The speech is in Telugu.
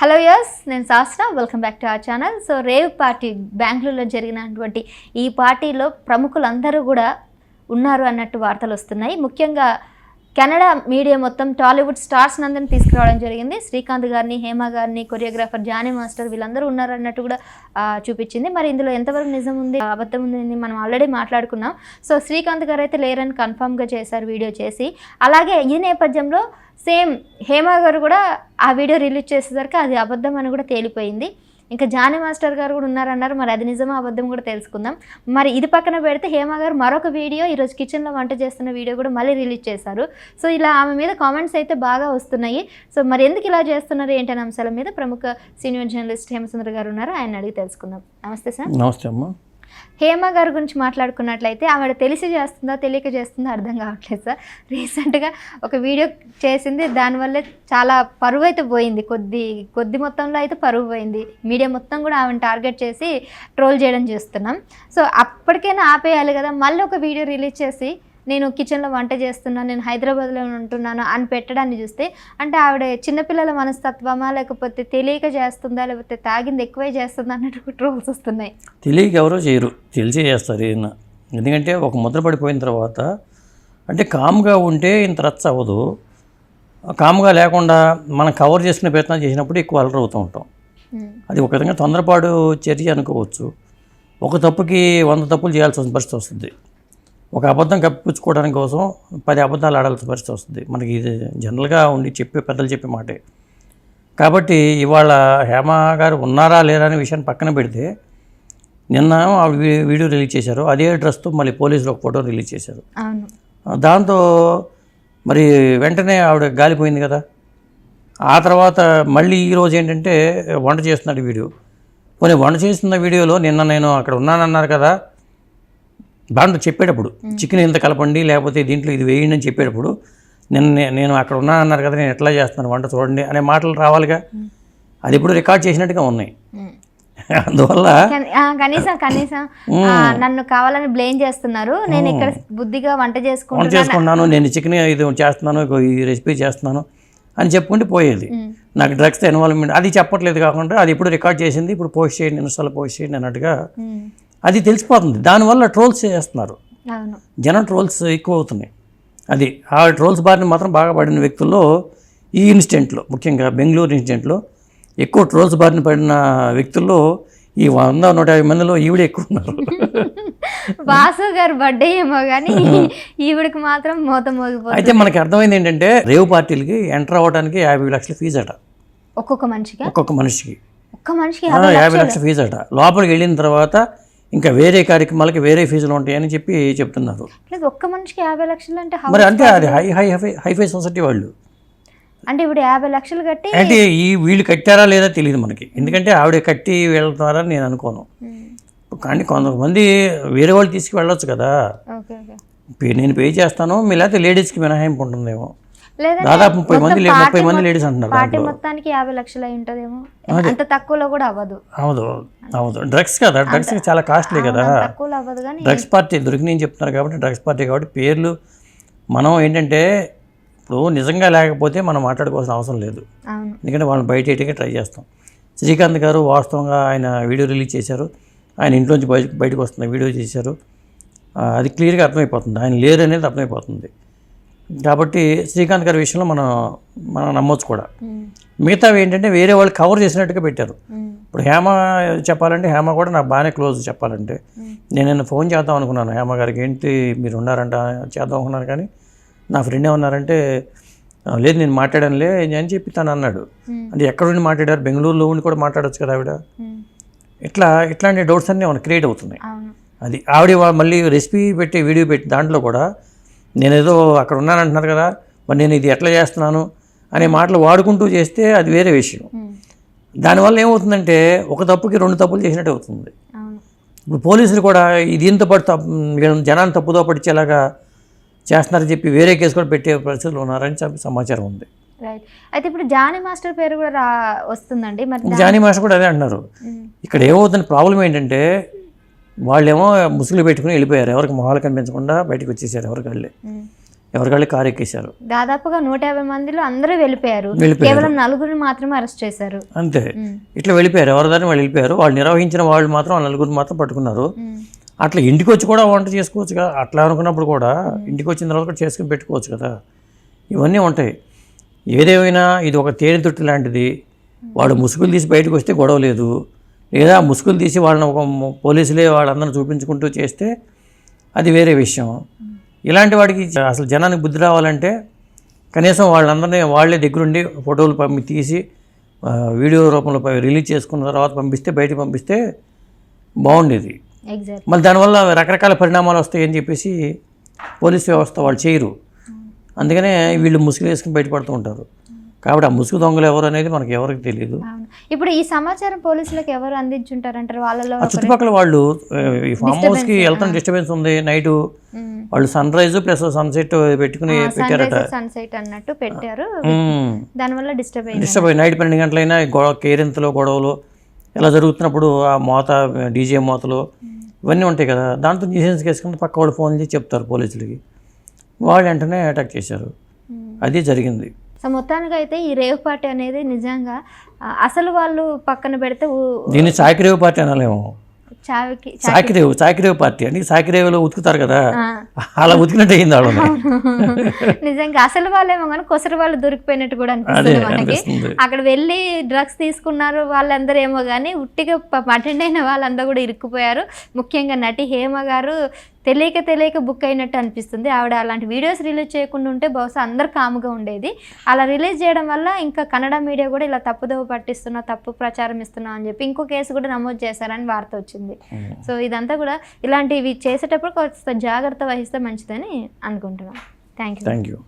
హలో యస్ నేను Shastra. Welcome back to our channel so rave party బెంగళూరులో జరిగినటువంటి ఈ పార్టీలో ప్రముఖులందరూ కూడా ఉన్నారు అన్నట్టు వార్తలు వస్తున్నాయి. ముఖ్యంగా కెనడా మీడియా మొత్తం టాలీవుడ్ స్టార్స్ అందరిని తీసుకురావడం జరిగింది. శ్రీకాంత్ గారిని హేమ గారిని కొరియోగ్రాఫర్ జానీ మాస్టర్ వీళ్ళందరూ ఉన్నారు అన్నట్టు కూడా చూపించింది. మరి ఇందులో ఎంతవరకు నిజం ఉంది అబద్ధం ఉంది మనం ఆల్రెడీ మాట్లాడుకున్నాం. సో శ్రీకాంత్ గారు అయితే లేరని కన్ఫామ్గా చేశారు వీడియో చేసి. అలాగే ఈ నేపథ్యంలో సేమ్ హేమ గారు కూడా ఆ వీడియో రిలీజ్ చేసేసరికి అది అబద్ధం అని కూడా తేలిపోయింది. ఇంకా జానీ మాస్టర్ గారు కూడా ఉన్నారన్నారు మరి అది నిజమా అబద్ధం కూడా తెలుసుకుందాం. మరి ఇది పక్కన పెడితే హేమ గారు మరొక వీడియో ఈరోజు కిచెన్లో వంట చేస్తున్న వీడియో కూడా మళ్ళీ రిలీజ్ చేశారు. సో ఇలా ఆమె మీద కామెంట్స్ అయితే బాగా వస్తున్నాయి. సో మరి ఎందుకు ఇలా చేస్తున్నారు ఏంటనే అంశాల మీద ప్రముఖ సీనియర్ జర్నలిస్ట్ హేమసుందర్ గారు ఉన్నారు. ఆయన అడిగి తెలుసుకుందాం. నమస్తే సార్. నమస్తే అమ్మా. హేమ గారి గురించి మాట్లాడుకున్నట్లయితే ఆవిడ తెలిసి చేస్తుందా తెలియక చేస్తుందా అర్థం కావట్లేదు సార్. రీసెంట్గా ఒక వీడియో చేసింది దానివల్లే చాలా పరువు అయితే పోయింది. కొద్ది కొద్ది మొత్తంలో అయితే పరువు పోయింది. మీడియా మొత్తం కూడా ఆమెను టార్గెట్ చేసి ట్రోల్ చేయడం చేస్తున్నాం. సో అప్పటికైనా ఆపేయాలి కదా. మళ్ళీ ఒక వీడియో రిలీజ్ చేసి నేను కిచెన్లో వంట చేస్తున్నాను నేను హైదరాబాద్లో ఉంటున్నాను అని పెట్టడాన్ని చూస్తే అంటే ఆవిడ చిన్నపిల్లల మనస్తత్వమా లేకపోతే తెలియక చేస్తుందా లేకపోతే తాగింది ఎక్కువే చేస్తుందా అన్నట్టు ట్రోల్స్ వస్తున్నాయి. తెలియక ఎవరో చేయరు. తెలిసే చేస్తారు ఈయన ఎందుకంటే ఒక ముద్ర పడిపోయిన తర్వాత అంటే కామ్గా ఉంటే ఇంత రచ్చ అవ్వదు. కామ్గా లేకుండా మనం కవర్ చేసుకునే ప్రయత్నం చేసినప్పుడు ఎక్కువ అలర్ అవుతూ ఉంటాం. అది ఒక విధంగా తొందరపాటు చర్య అనుకోవచ్చు. ఒక తప్పుకి వంద తప్పులు చేయాల్సి వస్తుంది పరిస్థితి వస్తుంది. ఒక అబద్ధం కప్పించుకోవడానికి కోసం పది అబద్ధాలు ఆడాల్సిన పరిస్థితి వస్తుంది. మనకి ఇది జనరల్గా ఉండి చెప్పే పెద్దలు చెప్పే మాటే. కాబట్టి ఇవాళ హేమ గారు ఉన్నారా లేరా అనే విషయాన్ని పక్కన పెడితే నిన్న ఆవిడ వీడియో రిలీజ్ చేశారు. అదే డ్రెస్తో మళ్ళీ పోలీసులు ఒక ఫోటో రిలీజ్ చేశారు. దాంతో మరి వెంటనే ఆవిడ గాలిపోయింది కదా. ఆ తర్వాత మళ్ళీ ఈరోజు ఏంటంటే వంట చేస్తున్నాడు వీడియో. పోనీ వంట చేస్తున్న వీడియోలో నిన్న నేను అక్కడ ఉన్నానన్నారు కదా. దాంట్లో చెప్పేటప్పుడు చికెన్ ఇంత కలపండి లేకపోతే దీంట్లో ఇది వేయండి అని చెప్పేటప్పుడు నిన్న నే- నేను అక్కడ ఉన్నానన్నారు కదా నేను ఎట్లా చేస్తున్నాను వంట చూడండి అనే మాటలు రావాలిగా. అది ఇప్పుడు రికార్డ్ చేసినట్టుగా ఉన్నాయి. అందువల్ల కనీసం కనీసం నన్ను కావాలని బ్లేమ్ చేస్తున్నారు. నేను ఇక్కడ బుద్ధిగా వంట చేసుకుంటున్నాను. చేసుకున్నాను నేను చికెన్ ఇది చేస్తున్నాను ఈ రెసిపీ చేస్తున్నాను అని చెప్పుకుంటే పోయేది. నాకు డ్రగ్స్ ఇన్వాల్వ్మెంట్ అది చెప్పట్లేదు కాకుండా అది ఇప్పుడు రికార్డ్ చేసింది ఇప్పుడు పోస్ట్ చేయండి ఇన్స్టాలో పోస్ట్ చేయండి అన్నట్టుగా. అది తెలిసిపోతుంది. దానివల్ల ట్రోల్స్ చేస్తున్నారు. జనం ట్రోల్స్ ఎక్కువ అవుతున్నాయి అది ఆ ట్రోల్స్ బారిన మాత్రం బాగా పడిన వ్యక్తుల్లో ఈ ఇన్సిడెంట్లో ముఖ్యంగా బెంగళూరు ఇన్సిడెంట్లో ఎక్కువ ట్రోల్స్ బారిన పడిన వ్యక్తుల్లో ఈ వంద నూట యాభై మందిలో ఈవిడే ఎక్కువ ఉన్నారు వాసు గారు బర్త్డే ఏమో కానీ ఈవిడికి మాత్రం మోత మోగిపోతుంది. అయితే మనకి అర్థమైంది ఏంటంటే రేవ్ పార్టీలకి ఎంటర్ అవ్వడానికి యాభై లక్షల ఫీజు అట ఒక్కొక్క మనిషిగా ఒక్కొక్క మనిషికి. ఒక్క మనిషికి యాభై లక్షల? ఫీజు అట లోపలికి వెళ్ళిన తర్వాత ఇంకా వేరే కార్యక్రమాలకి వేరే ఫీజులు ఉంటాయని చెప్పి చెప్తున్నారు. లేదు ఒక్క మనిషికి యాభై లక్షలు అంటే మరి అంటే అది hi hi hi hi fi society వాళ్ళు. అంటే ఇప్పుడు యాభై లక్షలు కట్టి అంటే ఈ వీళ్ళు కట్టారా లేదా తెలియదు మనకి. ఎందుకంటే ఆవిడ కట్టి వెళ్తున్నారని నేను అనుకోను. కానీ కొంతమంది వేరే వాళ్ళు తీసుకు వెళ్ళొచ్చు కదా నేను పే చేస్తాను మీ లేకపోతే లేడీస్కి మినహాయింపు ఉంటుందేమో. దాదాపు ముప్పై మంది ముప్పై మంది లేడీస్ అంటున్నారు పార్టీ మొత్తానికి యాభై లక్షలు అయి ఉంటుందేమో అంత తక్కువలో కూడా అవ్వదు. అవును అవును డ్రగ్స్ కదా డ్రగ్స్ చాలా కాస్ట్లీ కదా. తక్కువలో అవ్వదు కానీ డ్రగ్స్ పార్టీ దొరికినాయి చెప్తున్నారు కాబట్టి డ్రగ్స్ పార్టీ కాబట్టి పేర్లు మనం ఏంటంటే ఇప్పుడు నిజంగా లేకపోతే మనం మాట్లాడుకోవాల్సిన అవసరం లేదు. ఎందుకంటే వాళ్ళని బయట వేయటానికి ట్రై చేస్తాం. శ్రీకాంత్ గారు వాస్తవంగా ఆయన వీడియో రిలీజ్ చేశారు. ఆయన ఇంట్లోంచి బయట బయటకు వస్తున్న వీడియో చేశారు. అది క్లియర్గా అర్థమైపోతుంది. ఆయన లేరు అనేది అర్థమైపోతుంది. కాబట్టి శ్రీకాంత్ గారి విషయంలో మనం మనం నమ్మొచ్చు కూడా. మిగతావి ఏంటంటే వేరే వాళ్ళు కవర్ చేసినట్టుగా పెట్టారు. ఇప్పుడు హేమ చెప్పాలంటే హేమ కూడా నాకు బాగానే క్లోజ్ చెప్పాలంటే. నేను నిన్న ఫోన్ చేద్దాం అనుకున్నాను. హేమ గారికి ఏంటి మీరు ఉన్నారంట చేద్దాం అనుకున్నాను కానీ నా ఫ్రెండ్ ఏమన్నారంటే "ఆ, లేదు నేను మాట్లాడానులే అని చెప్పి తను అన్నాడు. అంటే ఎక్కడ ఉండి మాట్లాడారు? బెంగళూరులో ఉండి కూడా మాట్లాడొచ్చు కదా ఆవిడ. ఇట్లా ఇట్లాంటి డౌట్స్ అన్నీ మనకు క్రియేట్ అవుతున్నాయి. అది ఆవిడ మళ్ళీ రెసిపీ పెట్టి వీడియో పెట్టి దాంట్లో కూడా నేనేదో అక్కడ ఉన్నానంటున్నారు కదా మరి నేను ఇది ఎట్లా చేస్తున్నాను అనే మాటలు వాడుకుంటూ చేస్తే అది వేరే విషయం. దానివల్ల ఏమవుతుందంటే ఒక తప్పుకి రెండు తప్పులు చేసినట్టు అవుతుంది. ఇప్పుడు పోలీసులు కూడా ఇది దీంతో పాటు తప్పు వీళ్ళని జనాన్ని తప్పుదో పడిచేలాగా చేస్తున్నారని చెప్పి వేరే కేసు కూడా పెట్టే పరిస్థితులు ఉన్నారని చెప్పి సమాచారం ఉంది. రైట్ అయితే ఇప్పుడు జానీ మాస్టర్ పేరు కూడా వస్తుందండి మరి జానీ మాస్టర్ కూడా అదే అంటున్నారు. ఇక్కడ ఏమవుతుంది ప్రాబ్లం ఏంటంటే వాళ్ళేమో ముసుగులు పెట్టుకుని వెళ్ళిపోయారు. ఎవరికి మొహాలు కనిపించకుండా బయటకు వచ్చేసారు. ఎవరికి వెళ్ళి. ఎవరికాళ్ళు కారు ఎక్కేశారు. దాదాపుగా నూట యాభై మందిలో అందరూ వెళ్ళిపోయారు. కేవలం నలుగురిని మాత్రమే అరెస్ట్ చేశారు. అంతే. ఇట్లా వెళ్ళిపోయారు. ఎవరిదాన్ని వాళ్ళు వెళ్ళిపోయారు. వాళ్ళు నిర్వహించిన వాళ్ళు మాత్రం ఆ నలుగురు మాత్రం పట్టుకున్నారు. అట్లా ఇంటికి వచ్చి కూడా వంట చేసుకోవచ్చు కదా. అట్లా అనుకున్నప్పుడు కూడా ఇంటికి వచ్చిన తర్వాత కూడా చేసుకుని పెట్టుకోవచ్చు కదా. ఇవన్నీ ఉంటాయి. ఏదేమైనా ఇది ఒక తేనె తొట్టి లాంటిది వాడు ముసుగులు తీసి బయటకు వస్తే గొడవ లేదు. లేదా ముసుగులు తీసి వాళ్ళని ఒక పోలీసులే వాళ్ళందరిని చూపించుకుంటూ చేస్తే అది వేరే విషయం. ఇలాంటి వాడికి అసలు జనానికి బుద్ధి రావాలంటే కనీసం వాళ్ళందరినీ వాళ్ళే దగ్గరుండి ఫోటోలు పంపి తీసి వీడియో రూపంలో రిలీజ్ చేసుకున్న తర్వాత పంపిస్తే బయటకు పంపిస్తే బాగుండేది. మళ్ళీ దానివల్ల రకరకాల పరిణామాలు వస్తాయని చెప్పేసి పోలీస్ వ్యవస్థ వాళ్ళు చేయరు. అందుకనే వీళ్ళు ముసుగులు వేసుకుని బయటపడుతూ ఉంటారు. కాబట్టి ఆ ముసుగు దొంగలు ఎవరు అనేది మనకి ఎవరికి తెలియదు ఇప్పుడు ఈ సమాచారం పోలీసులకు ఎవరు అందించుంటారంటారు? వాళ్ళలో చుట్టుపక్కల వాళ్ళు ఈ ఫామ్ హౌస్కి వెళ్తాం డిస్టర్బెన్స్ ఉంది నైట్ వాళ్ళు సన్ రైజ్ ప్లస్ సన్సెట్ పెట్టుకుని పెట్టారట. సన్సెట్ అన్నట్టు పెట్టారు. దానివల్ల డిస్టర్బ్ డిస్టర్బ్ అయ్యి నైట్ పన్నెండు గంటలైనా గొడవ కేరింతలు గొడవలు ఇలా జరుగుతున్నప్పుడు ఆ మోత డీజే మోతలు ఇవన్నీ ఉంటాయి కదా. దాంతో న్యూసెన్స్ కేసు కింద పక్క వాళ్ళు ఫోన్ చేసి చెప్తారు పోలీసులకి. వాళ్ళు వెంటనే అటాక్ చేశారు. అది జరిగింది. సో మొత్తానికి అయితే ఈ రేవ్ పార్టీ అనేది నిజంగా అసలు వాళ్ళు పక్కన పెడితే దీన్ని సాకిరేవు పార్టీ అనలేము. చావికి సాకిరేవు సాకిరేవు పార్టీ. అంటే సాకిరేవులో ఉతుకుతారు కదా. అలా ఉతికినట్టు అయింది వాళ్ళని నిజంగా అసలు వాళ్ళేమో కానీ కొసరు వాళ్ళు దొరికిపోయినట్టు కూడా అనిపిస్తుంది మనకి. అనిపిస్తుంది. అక్కడ వెళ్ళి డ్రగ్స్ తీసుకున్నారు వాళ్ళందరూ ఏమో కానీ ఉట్టిగా అటెండ్ అయిన వాళ్ళందరూ కూడా ఇరుక్కుపోయారు. ముఖ్యంగా నటి హేమ గారు తెలియక తెలియక బుక్ అయినట్టు అనిపిస్తుంది. ఆవిడ అలాంటి వీడియోస్ రిలీజ్ చేయకుండా ఉంటే బహుశా అందరు కాముగా ఉండేది. అలా రిలీజ్ చేయడం వల్ల ఇంకా కన్నడ మీడియా కూడా ఇలా తప్పుదోవ పట్టిస్తున్నా తప్పు ప్రచారం ఇస్తున్నా అని చెప్పి ఇంకో కేసు కూడా నమోదు చేశారని వార్త వచ్చింది. సో ఇదంతా కూడా ఇలాంటివి చేసేటప్పుడు కొంత జాగ్రత్త వహిస్తే మంచిదని అనుకుంటున్నాం. Thank you thank you